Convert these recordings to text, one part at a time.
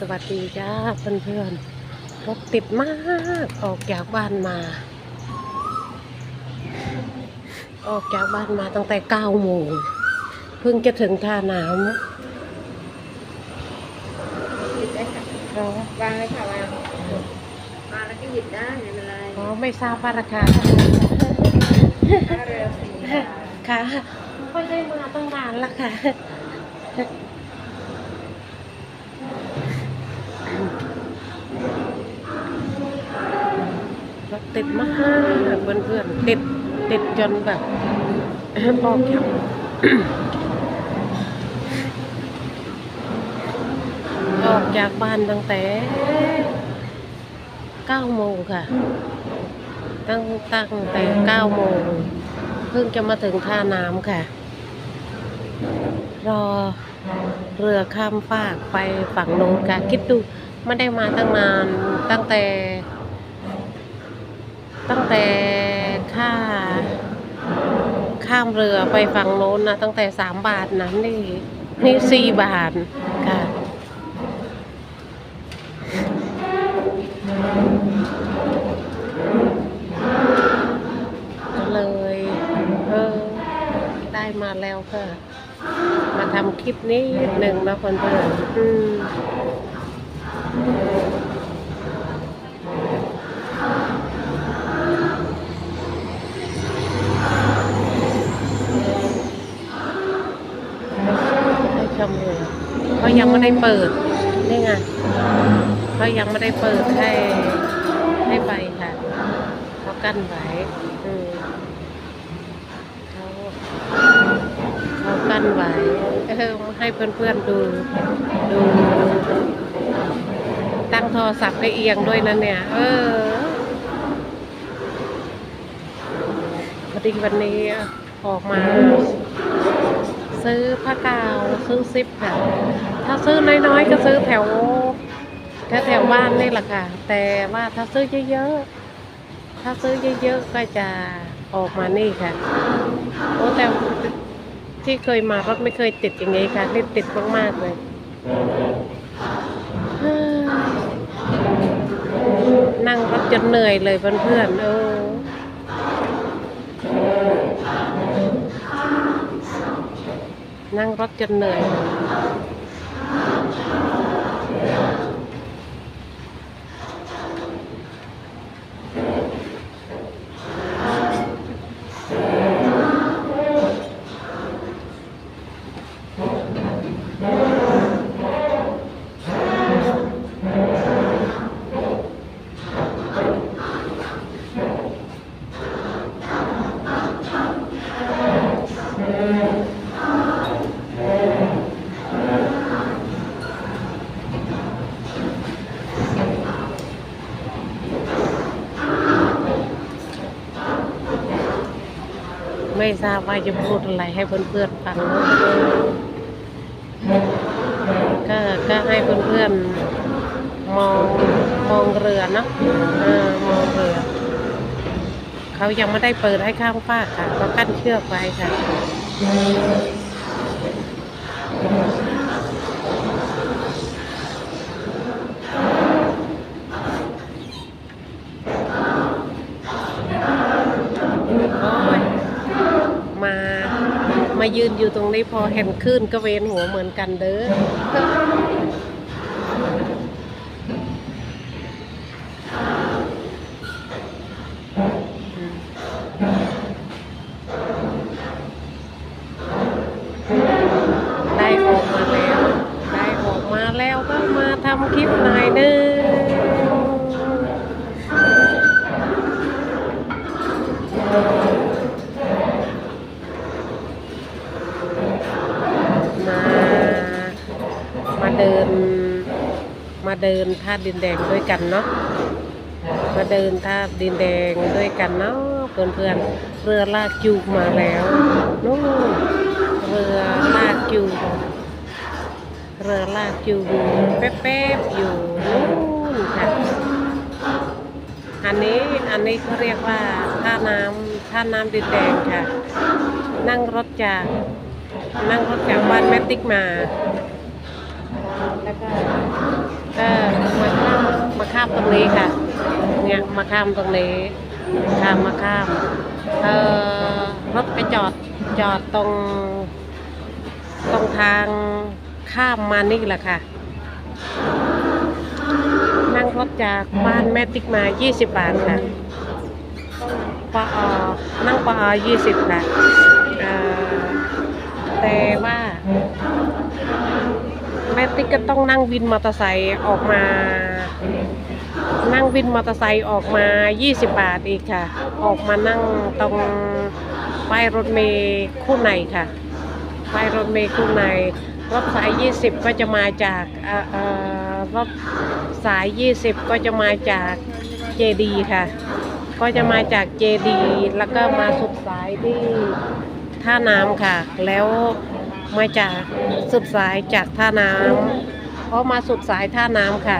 สวัสดีจ้าเพื่อนๆรถติดมากออกจากบ้านมา ออกจากบ้านมาตั้งแต่เก้าโมงเพิ่งจะถึงท่าน้หยิบได้ค่ะำเพราะวางเลยค่ะวางวางแล้วก็หยิบได้ไม่เป็นไรเพราะไม่ทราบว่าราคาถ้าเรือสีเท่าไหร่ค่ะไม่ได้มาตั้งนานแล้วค่ะ รถติดมากเพื่อนๆติดติดจนแบบออกจากออกจากบ้านตั้งแต่เก้าโมงค่ะ ตั้งตั้งแต่เก้าโมงเพิ่งจะมาถึงท่าน้ำค่ะ รอเรือข้ามฟากไปฝั่งโน้นค่ะ คิดดูไม่ได้มาตั้งนานตั้งแต่ ตั้งแต่ค่าข้ามเรือไปฝั่งโน้นนะตั้งแต่สามบาทนะนี่นี่สี่บาทค่ะก็เลยเออได้มาแล้วค่ะ มาทำคลิปนี้หนึ่งนะเพื่อนอืมได้ชมเลยเขายัง ไม่ได้เปิด นี่ไงเขายังไม่ได้เปิดให้ให้ไปค่ะเขากั้นไว้อืมเขาเขากั้นไว้เออให้เพื่อนๆดูดู ตั้งโทรศัพท์ให้เอียงด้วยนะเนี่ย เออพอดีวันนี้ออกมา ซื้อผ้ากาวซื้อซิปค่ะ ถ้าซื้อน้อยๆ ก็ซื้อแถวแถวแถวบ้านนี่แหละค่ะ แต่ว่าถ้าซื้อเยอะๆ ถ้าซื้อเยอะๆ ก็จะออกมานี่ค่ะ โอ้แต่ที่เคยมารถไม่เคยติดอย่างนี้ค่ะนี่ติดมากๆเลยเฮ้ยนั่งรถจนเหนื่อยเลยเพื่อนๆ เออนั่งรถจนเหนื่อย ไม่ทราบว่าจะพูดอะไรให้เพื่อนๆฟังก็ก็ให้เพื่อนๆมองมองเรือเนาะเออมองเรือ เขายังไม่ได้เปิดให้ข้ามฟากค่ะเขากั้นเชือกไว้ค่ะ โอ้ยมา มายืนอยู่ตรงนี้พอเห็นคลื่นก็เวียนหัวเหมือนกันเด้อได้ออกมาแล้ว ได้ออกมาแล้วก็มาทำคลิปหน่อยนึง มา มาเดิน มาเดินท่าดินแดงด้วยกันเนาะมาเดินท่าดินแดงด้วยกันเนาะเพื่อนๆเรือลากจูงมาแล้วนู่นเรือลากจูงเรือลากจูงแป๊บๆอยู่นู่นค่ะอันนี้อันนี้เขาเรียกว่าท่าน้ำท่าน้ำดินแดงค่ะ นั่งรถจากนั่งรถจากบ้านแม่ติ๊กมา แล้วก็ก็มาข้ามมาข้ามตรงนี้ค่ะ เนี่ยมาข้ามตรงนี้ข้ามมาข้ามเอ่อรถไปจอดจอดตรงตรงทางข้ามมานี่แหละค่ะ นั่งรถจากบ้านแม่ติ๊กมา 20 บาทค่ะปอนั่งปอ20ค่ะเอ่อแต่ว่า แม่ติ๊กก็ต้องนั่งวินมอเตอร์ไซค์ออกมา นั่งวินมอเตอร์ไซค์ออกมา 20 บาทอีกค่ะ ออกมานั่งตรงป้ายรถเมล์คู่ในค่ะป้ายรถเมล์คู่ในรถสาย 20 ก็จะมาจากรถสาย 20 ก็จะมาจากเจดีค่ะ ก็จะมาจากเจดีแล้วก็มาสุดสายที่ท่าน้ำค่ะ แล้ว มาจากสุดสายจากท่าน้ำเพราะมาสุดสายท่าน้ำค่ะ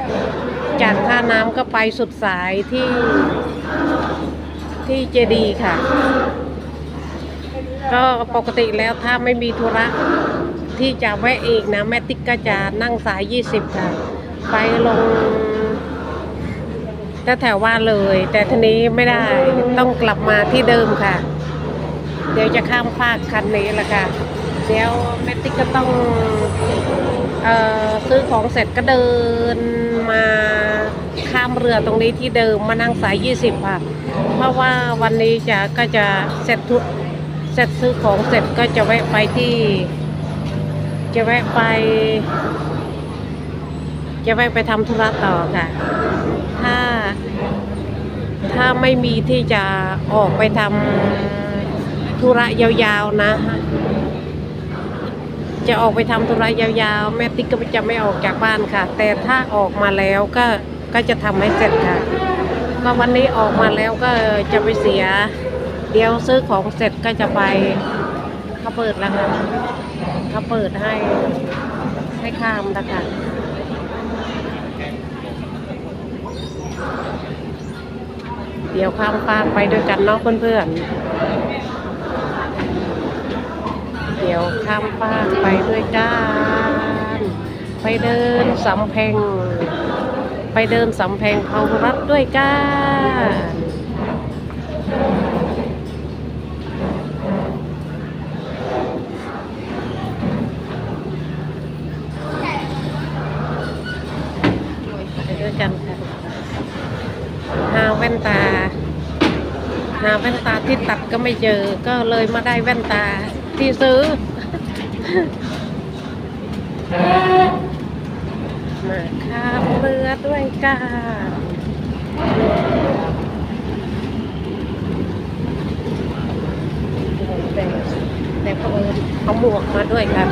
จากท่าน้ำก็ไปสุดสายที่ที่เจดีค่ะ ก็ปกติแล้วถ้าไม่มีธุระที่จะแวะอีกนะ แม่ติ๊กก็จะนั่งสาย 20 ค่ะ ไปลงแถวว่าเลย แต่ทีนี้ไม่ได้ต้องกลับมาที่เดิมค่ะ เดี๋ยวจะข้ามฟากคันนี้ละค่ะ เดี๋ยวแม่ติ๊กก็ต้องเอ่อซื้อของเสร็จก็เดินมาข้ามเรือตรงนี้ที่เดิมมานั่งสาย 20 ค่ะ เพราะว่าวันนี้จะก็จะเสร็จทุเสร็จซื้อของเสร็จก็จะแวะไปที่ จะแวะไป จะแวะไปทำธุระต่อค่ะ ถ้า ถ้าไม่มีที่จะออกไปทำธุระยาวๆนะ จะออกไปทำธุระยาวๆ แม่ติ๊กก็จะไม่ออกจากบ้านค่ะ แต่ถ้าออกมาแล้วก็ก็จะทำให้เสร็จค่ะก็วันนี้ออกมาแล้วก็จะไปเสีย เดี๋ยวซื้อของเสร็จก็จะไปเขาเปิดแล้วค่ะเขาเปิดให้ให้ข้ามแล้วค่ะเดี๋ยวข้ามฟากไปด้วยกันเนาะเพื่อนๆ เดี๋ยวข้ามฟากไปด้วยกัน ไปเดินสำเพ็ง ไปเดินสำเพ็งเขารัดด้วยกันไปด้วยกันค่ะหาแว่นตา หาแว่นตาที่ตัดก็ไม่เจอ ก็เลยมาได้แว่นตา ที่ซื้อมาข้ามเรือด้วยกันแต่แต่พอเขาเอาหมวกมาด้วยกัน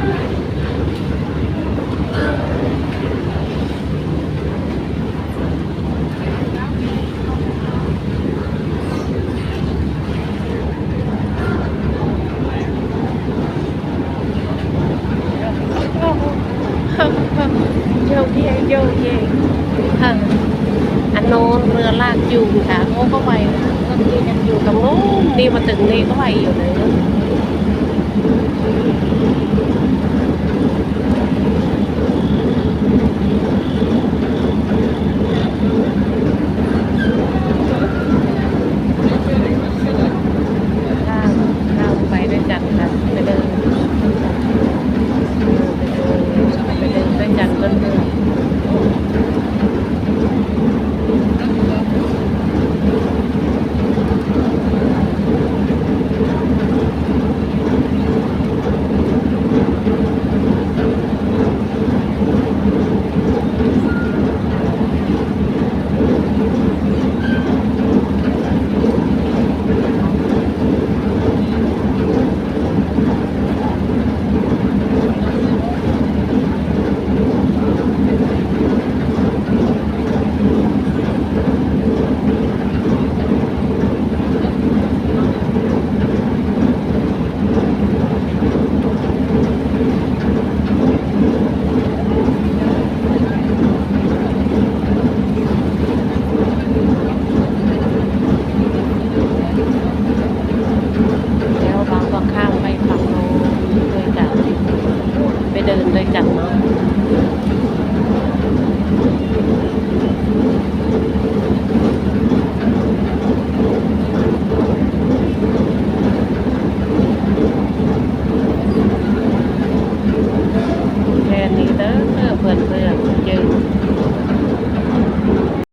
โยกเยกโยกเยกค่ะอันโน้นเอยู่ค่ะโอ้ก็ไปก็ที่ยังอยู่ตรงโน้นนี่มาถึงนี่ก็ไปอยู่เลย